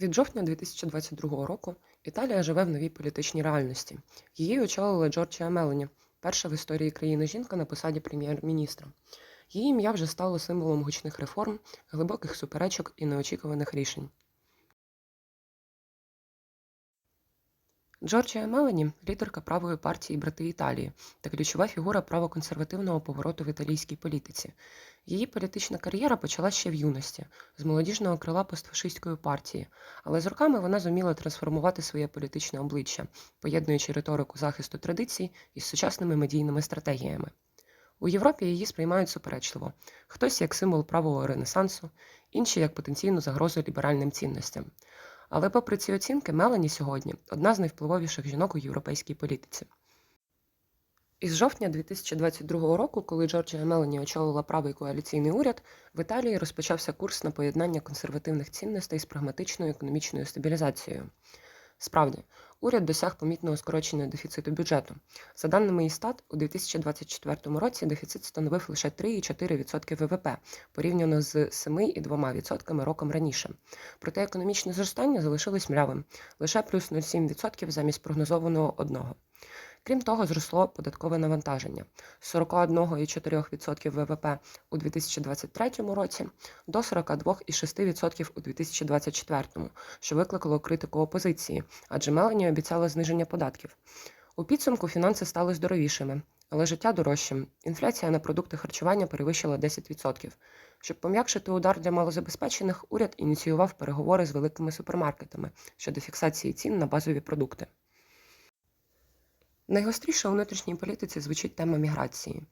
Від жовтня 2022 року Італія живе в новій політичній реальності. Її очолила Джорджія Мелені, перша в історії країни жінка на посаді прем'єр-міністра. Її ім'я вже стало символом гучних реформ, глибоких суперечок і неочікуваних рішень. Джорджія Мелоні – лідерка правої партії Брати Італії та ключова фігура правоконсервативного повороту в італійській політиці. Її політична кар'єра почала ще в юності, з молодіжного крила постфашистської партії, але з роками вона зуміла трансформувати своє політичне обличчя, поєднуючи риторику захисту традицій із сучасними медійними стратегіями. У Європі її сприймають суперечливо хтось як символ правого ренесансу, інші як потенційну загрозу ліберальним цінностям. Але попри ці оцінки, Мелані сьогодні одна з найвпливовіших жінок у європейській політиці. Із жовтня 2022 року, коли Джорджія Мелані очолила правий коаліційний уряд, в Італії розпочався курс на поєднання консервативних цінностей з прагматичною економічною стабілізацією. Справді, уряд досяг помітного скорочення дефіциту бюджету. За даними Істат, у 2024 році дефіцит становив лише 3,4% ВВП порівняно з 7,2% роком раніше. Проте економічне зростання залишилось млявим лише плюс 0,7% замість прогнозованого одного. Крім того, зросло податкове навантаження з 41,4% ВВП у 2023 році до 42,6% у 2024, що викликало критику опозиції, адже Мелані обіцяла зниження податків. У підсумку фінанси стали здоровішими, але життя дорожчим. Інфляція на продукти харчування перевищила 10%. Щоб пом'якшити удар для малозабезпечених, уряд ініціював переговори з великими супермаркетами щодо фіксації цін на базові продукти. Найгостріше у внутрішній політиці звучить тема міграції.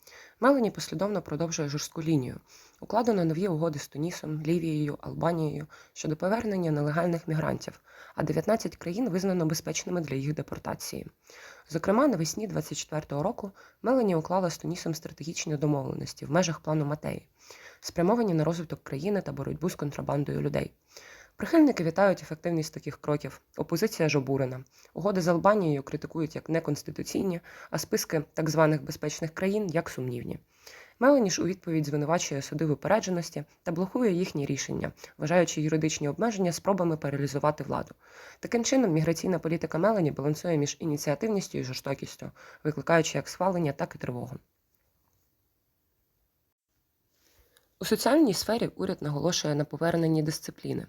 Мелані послідовно продовжує жорстку лінію. Укладено нові угоди з Тунісом, Лівією, Албанією щодо повернення нелегальних мігрантів, а 19 країн визнано безпечними для їх депортації. Зокрема, навесні 2024 року Мелані уклала з Тунісом стратегічні домовленості в межах плану Матеї, спрямовані на розвиток країни та боротьбу з контрабандою людей. Прихильники вітають ефективність таких кроків. Опозиція ж обурена. Угоди з Албанією критикують як неконституційні, а списки так званих безпечних країн як сумнівні. Мелані ж у відповідь звинувачує суди в упередженості та блокує їхні рішення, вважаючи юридичні обмеження спробами паралізувати владу. Таким чином, міграційна політика Мелані балансує між ініціативністю і жорстокістю, викликаючи як схвалення, так і тривогу. У соціальній сфері уряд наголошує на поверненні дисципліни.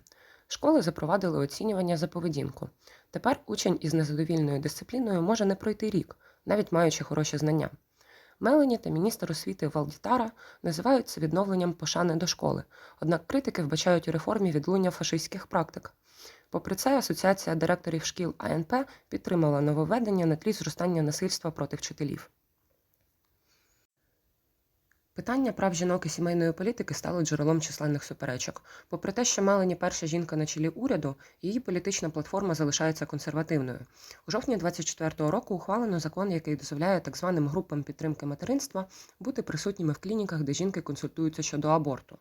Школи запровадили оцінювання за поведінку. Тепер учень із незадовільною дисципліною може не пройти рік, навіть маючи хороші знання. Мелані та міністр освіти Валдітара називають це відновленням пошани до школи, однак критики вбачають у реформі відлуння фашистських практик. Попри це, Асоціація директорів шкіл АНП підтримала нововведення на тлі зростання насильства проти вчителів. Питання прав жінок і сімейної політики стало джерелом численних суперечок. Попри те, що Мелані перша жінка на чолі уряду, її політична платформа залишається консервативною. У жовтні 2024 року ухвалено закон, який дозволяє так званим групам підтримки материнства бути присутніми в клініках, де жінки консультуються щодо аборту.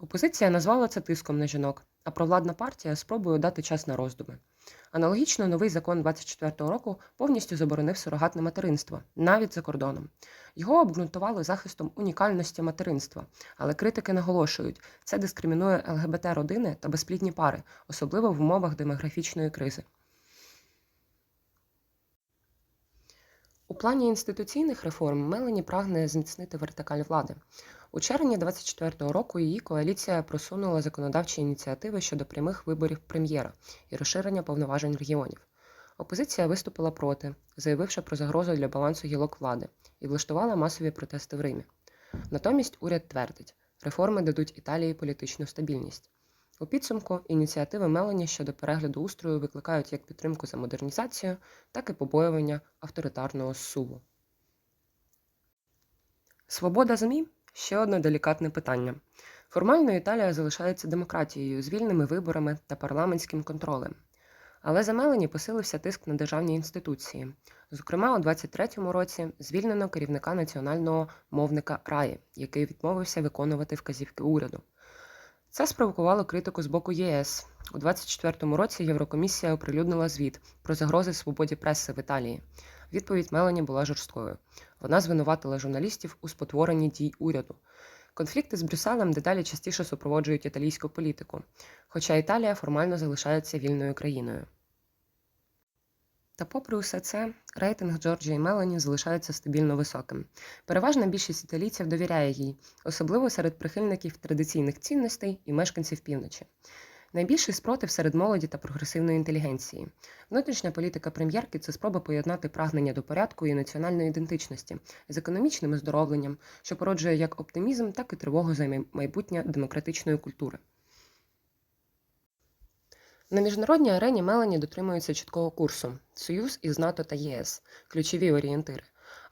Опозиція назвала це тиском на жінок, а провладна партія спробує дати час на роздуми. Аналогічно, новий закон 24-го року повністю заборонив сурогатне материнство, навіть за кордоном. Його обґрунтували захистом унікальності материнства, але критики наголошують, це дискримінує ЛГБТ родини та безплідні пари, особливо в умовах демографічної кризи. У плані інституційних реформ Мелані прагне зміцнити вертикаль влади. У червні 2024 року її коаліція просунула законодавчі ініціативи щодо прямих виборів прем'єра і розширення повноважень регіонів. Опозиція виступила проти, заявивши про загрозу для балансу гілок влади, і влаштувала масові протести в Римі. Натомість уряд твердить, реформи дадуть Італії політичну стабільність. У підсумку ініціативи Мелані щодо перегляду устрою викликають як підтримку за модернізацію, так і побоювання авторитарного суву. Свобода ЗМІ ще одне делікатне питання. Формально Італія залишається демократією з вільними виборами та парламентським контролем. Але за Мелані посилився тиск на державні інституції. Зокрема, у 23-му році звільнено керівника національного мовника Раї, який відмовився виконувати вказівки уряду. Це спровокувало критику з боку ЄС. У 2024 році Єврокомісія оприлюднила звіт про загрози свободі преси в Італії. Відповідь Мелані була жорсткою. Вона звинуватила журналістів у спотворенні дій уряду. Конфлікти з Брюсселем дедалі частіше супроводжують італійську політику, хоча Італія формально залишається вільною країною. Та попри усе це, рейтинг Джорджії Мелані залишається стабільно високим. Переважна більшість італійців довіряє їй, особливо серед прихильників традиційних цінностей і мешканців півночі. Найбільший спротив серед молоді та прогресивної інтелігенції. Внутрішня політика прем'єрки це спроба поєднати прагнення до порядку і національної ідентичності з економічним оздоровленням, що породжує як оптимізм, так і тривогу за майбутнє демократичної культури. На міжнародній арені Мелані дотримується чіткого курсу Союз із НАТО та ЄС ключові орієнтири,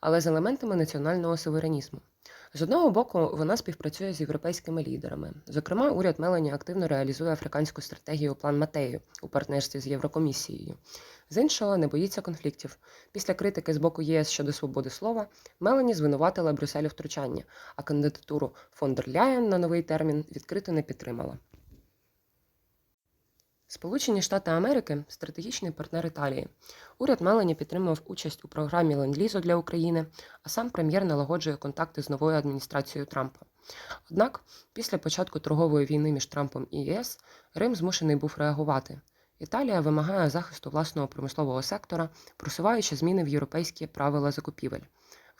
але з елементами національного суверенізму. З одного боку, вона співпрацює з європейськими лідерами. Зокрема, уряд Мелані активно реалізує африканську стратегію План Матею у партнерстві з Єврокомісією. З іншого, не боїться конфліктів. Після критики з боку ЄС щодо свободи слова Мелані звинуватила Брюссель втручання, а кандидатуру фон дер Ляєн на новий термін відкрито не підтримала. Сполучені Штати Америки стратегічний партнер Італії. Уряд Мелані підтримував участь у програмі Ленд-Лізу для України, а сам прем'єр налагоджує контакти з новою адміністрацією Трампа. Однак, після початку торгової війни між Трампом і ЄС Рим змушений був реагувати. Італія вимагає захисту власного промислового сектора, просуваючи зміни в європейські правила закупівель.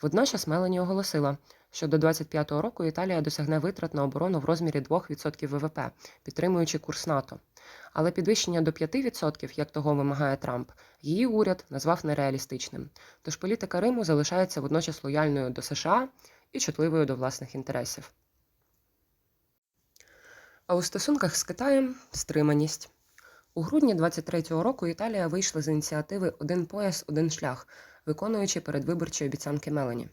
Водночас Мелані оголосила, що до 2025 року Італія досягне витрат на оборону в розмірі 2% ВВП, підтримуючи курс НАТО. Але підвищення до 5%, як того вимагає Трамп, її уряд назвав нереалістичним. Тож політика Риму залишається водночас лояльною до США і чутливою до власних інтересів. А у стосунках з Китаєм стриманість. У грудні 23-го року Італія вийшла з ініціативи Один пояс, один шлях, виконуючи передвиборчі обіцянки Мелані.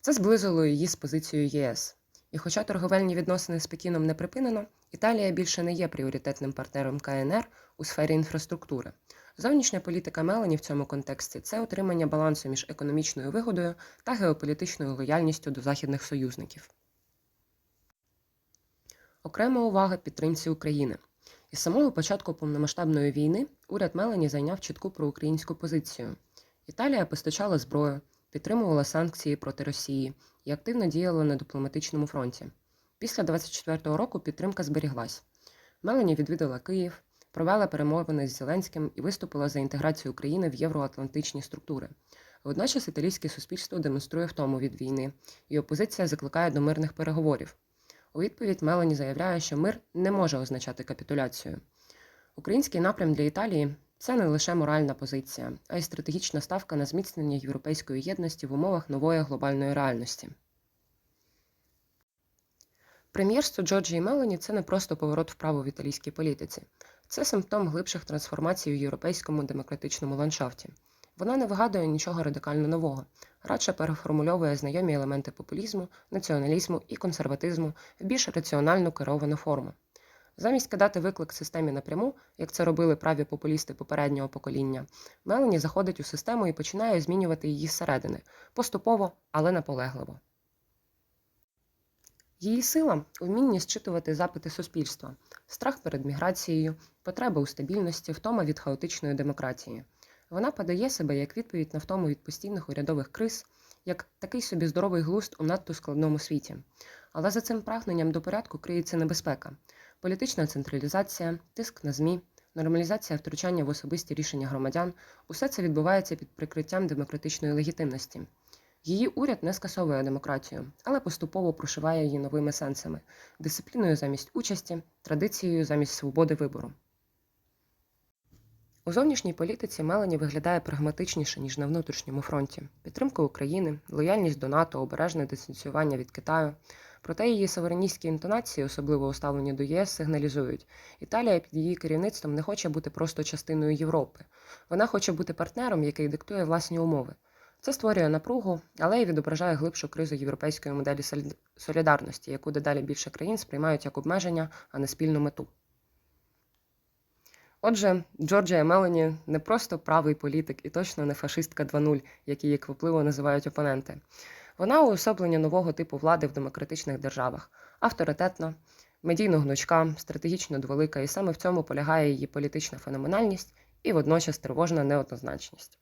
Це зблизило її з позицією ЄС. І хоча торговельні відносини з Пекіном не припинено, Італія більше не є пріоритетним партнером КНР у сфері інфраструктури. Зовнішня політика Мелані в цьому контексті це отримання балансу між економічною вигодою та геополітичною лояльністю до західних союзників. Окрема увага підтримці України. Із самого початку повномасштабної війни уряд Мелані зайняв чітку проукраїнську позицію. Італія постачала зброю, підтримувала санкції проти Росії і активно діяла на дипломатичному фронті. Після 24-го року підтримка зберіглась. Мелані відвідала Київ, провела перемовини з Зеленським і виступила за інтеграцію України в євроатлантичні структури. Водночас італійське суспільство демонструє втому від війни, і опозиція закликає до мирних переговорів. У відповідь Мелані заявляє, що мир не може означати капітуляцію. Український напрям для Італії це не лише моральна позиція, а й стратегічна ставка на зміцнення європейської єдності в умовах нової глобальної реальності. Прем'єрство Джорджії Мелані це не просто поворот вправо в італійській політиці, це симптом глибших трансформацій у європейському демократичному ландшафті. Вона не вигадує нічого радикально нового, радше переформульовує знайомі елементи популізму, націоналізму і консерватизму в більш раціонально керовану форму. Замість кидати виклик системі напряму, як це робили праві популісти попереднього покоління, Мелані заходить у систему і починає змінювати її зсередини поступово, але наполегливо. Її сила у вмінні зчитувати запити суспільства, страх перед міграцією, потреба у стабільності, втома від хаотичної демократії. Вона подає себе як відповідь на втому від постійних урядових криз, як такий собі здоровий глузд у надто складному світі. Але за цим прагненням до порядку криється небезпека, політична централізація, тиск на ЗМІ, нормалізація втручання в особисті рішення громадян усе це відбувається під прикриттям демократичної легітимності. Її уряд не скасовує демократію, але поступово прошиває її новими сенсами, дисципліною замість участі, традицією замість свободи вибору. У зовнішній політиці Мелані виглядає прагматичніше, ніж на внутрішньому фронті. Підтримка України, лояльність до НАТО, обережне дистанціювання від Китаю. Проте її сувереністські інтонації, особливо у ставленні до ЄС, сигналізують. Італія під її керівництвом не хоче бути просто частиною Європи. Вона хоче бути партнером, який диктує власні умови. Це створює напругу, але й відображає глибшу кризу європейської моделі солідарності, яку дедалі більше країн сприймають як обмеження, а не спільну мету. Отже, Джорджія Мелані не просто правий політик і точно не фашистка 2.0, як її квапливо називають опоненти. Вона уособлення нового типу влади в демократичних державах, авторитетна, медійно гнучка, стратегічно дволика, і саме в цьому полягає її політична феноменальність і водночас тривожна неоднозначність.